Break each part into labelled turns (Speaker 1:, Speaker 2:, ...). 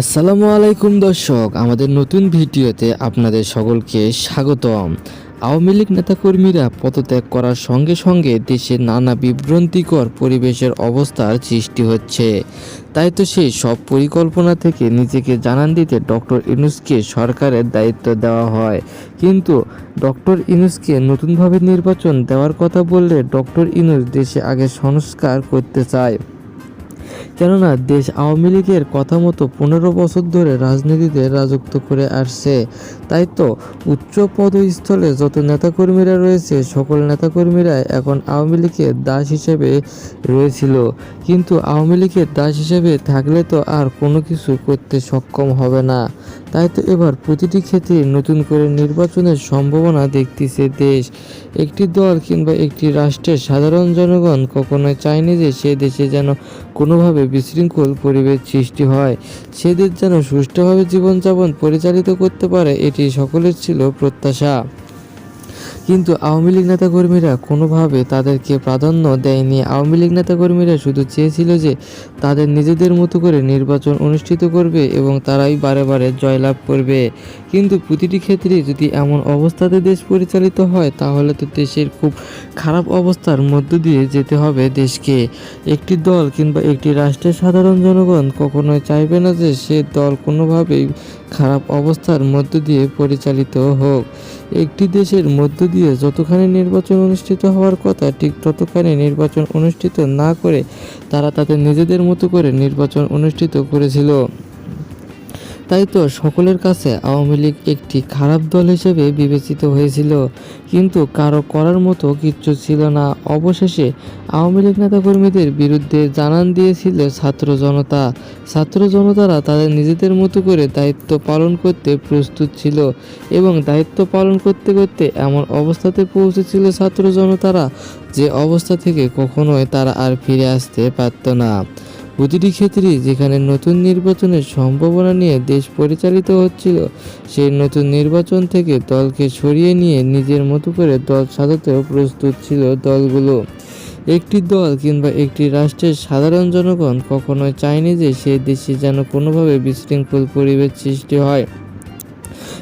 Speaker 1: আসসালামু আলাইকুম দর্শক, আমাদের নতুন ভিডিওতে আপনাদের সকলকে স্বাগতম। আওয়ামী লীগ নেতাকর্মীরা পদত্যাগ করার সঙ্গে সঙ্গে দেশে নানা বিভ্রান্তিকর পরিবেশের অবস্থার সৃষ্টি হচ্ছে। তাই তো সেই সব পরিকল্পনা থেকে নিজেকে জানান দিতে ডক্টর ইনুসকে সরকারের দায়িত্ব দেওয়া হয়। কিন্তু ডক্টর ইনুসকে নতুনভাবে নির্বাচন দেওয়ার কথা বললে ডক্টর ইনুস দেশে আগে সংস্কার করতে চায়। কেননা দেশ আওয়ামী লীগের কথা মতো পনেরো বছর ধরে রাজনীতিতে রাজত্ব করে আসছে। তাই তো উচ্চ পদস্থলে যত নেতাকর্মীরা রয়েছে, সকল নেতাকর্মীরা এখন আওয়ামী লীগের দাস হিসেবে রয়েছিল। কিন্তু আওয়ামী লীগের দাস হিসেবে থাকলে তো আর কোনো কিছু করতে সক্ষম হবে না। তাই তো এবার প্রতিটি ক্ষেত্রে নতুন করে নির্বাচনের সম্ভাবনা দেখতেছে দেশ। একটি দল কিংবা একটি রাষ্ট্রের সাধারণ জনগণ কখনোই চায়নি যে সে দেশে যেন কোনোভাবে বিশৃঙ্খল পরিবেশ সৃষ্টি হয়। সেদের যেন সুষ্ঠুভাবে জীবনযাপন পরিচালিত করতে পারে, এটি সকলের ছিল প্রত্যাশা। কিন্তু আওয়ামী লীগ নেতাকর্মীরা কোনোভাবে তাদেরকে প্রাধান্য দেয়নি। আওয়ামী লীগ নেতাকর্মীরা শুধু চেয়েছিল যে তাদের নিজেদের মতো করে নির্বাচন অনুষ্ঠিত করবে এবং তারাই বারে বারে জয়লাভ করবে। কিন্তু প্রতিটি ক্ষেত্রে যদি এমন অবস্থাতে দেশ পরিচালিত হয়, তাহলে তো দেশের খুব খারাপ অবস্থার মধ্য দিয়ে যেতে হবে দেশকে। একটি দল কিংবা একটি রাষ্ট্রের সাধারণ জনগণ কখনোই চাইবে না যে সে দল কোনোভাবেই খারাপ অবস্থার মধ্য দিয়ে পরিচালিত হোক। একটি দেশের মধ্য দিয়ে যতখানি নির্বাচন অনুষ্ঠিত হওয়ার কথা, ঠিক ততখানি নির্বাচন অনুষ্ঠিত না করে তারা তাদের নিজেদের মতো করে নির্বাচন অনুষ্ঠিত করেছিল। তাই তো সকলের কাছে আওয়ামী লীগ একটি খারাপ দল হিসেবে বিবেচিত হয়েছিল। কিন্তু কারও করার মতো কিচ্ছু ছিল না। অবশেষে আওয়ামী লীগ নেতাকর্মীদের বিরুদ্ধে জানান দিয়েছিল ছাত্র জনতা। ছাত্র জনতারা তাদের নিজেদের মতো করে দায়িত্ব পালন করতে প্রস্তুত ছিল এবং দায়িত্ব পালন করতে করতে এমন অবস্থাতে পৌঁছেছিল ছাত্র জনতারা যে অবস্থা থেকে কখনোই তারা আর ফিরে আসতে পারত না। প্রতিটি ক্ষেত্রে যেখানে নতুন নির্বাচনের সম্ভাবনা নিয়ে দেশ পরিচালিত হচ্ছিল, সেই নতুন নির্বাচন থেকে দলকে সরিয়ে নিয়ে নিজের মতো করে দল সাজাতেও প্রস্তুত ছিল দলগুলো। একটি দল কিংবা একটি রাষ্ট্রের সাধারণ জনগণ কখনোই চায়নি যে সেই দেশে যেন কোনোভাবে বিশৃঙ্খল পরিবেশ সৃষ্টি হয়।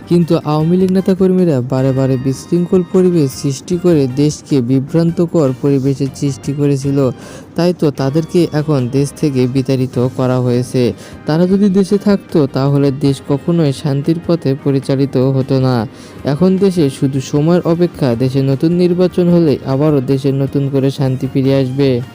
Speaker 1: কিন্তু আওয়ামী লীগ নেতাকর্মীরা বারে বারে বিশৃঙ্খল পরিবেশ সৃষ্টি করে দেশকে বিভ্রান্তকর পরিবেশের সৃষ্টি করেছিল। তাই তো তাদেরকে এখন দেশ থেকে বিতাড়িত করা হয়েছে। তারা যদি দেশে থাকতো, তাহলে দেশ কখনোই শান্তির পথে পরিচালিত হতো না। এখন দেশে শুধু সময়ের অপেক্ষা, দেশে নতুন নির্বাচন হলে আবারও দেশে নতুন করে শান্তি ফিরে আসবে।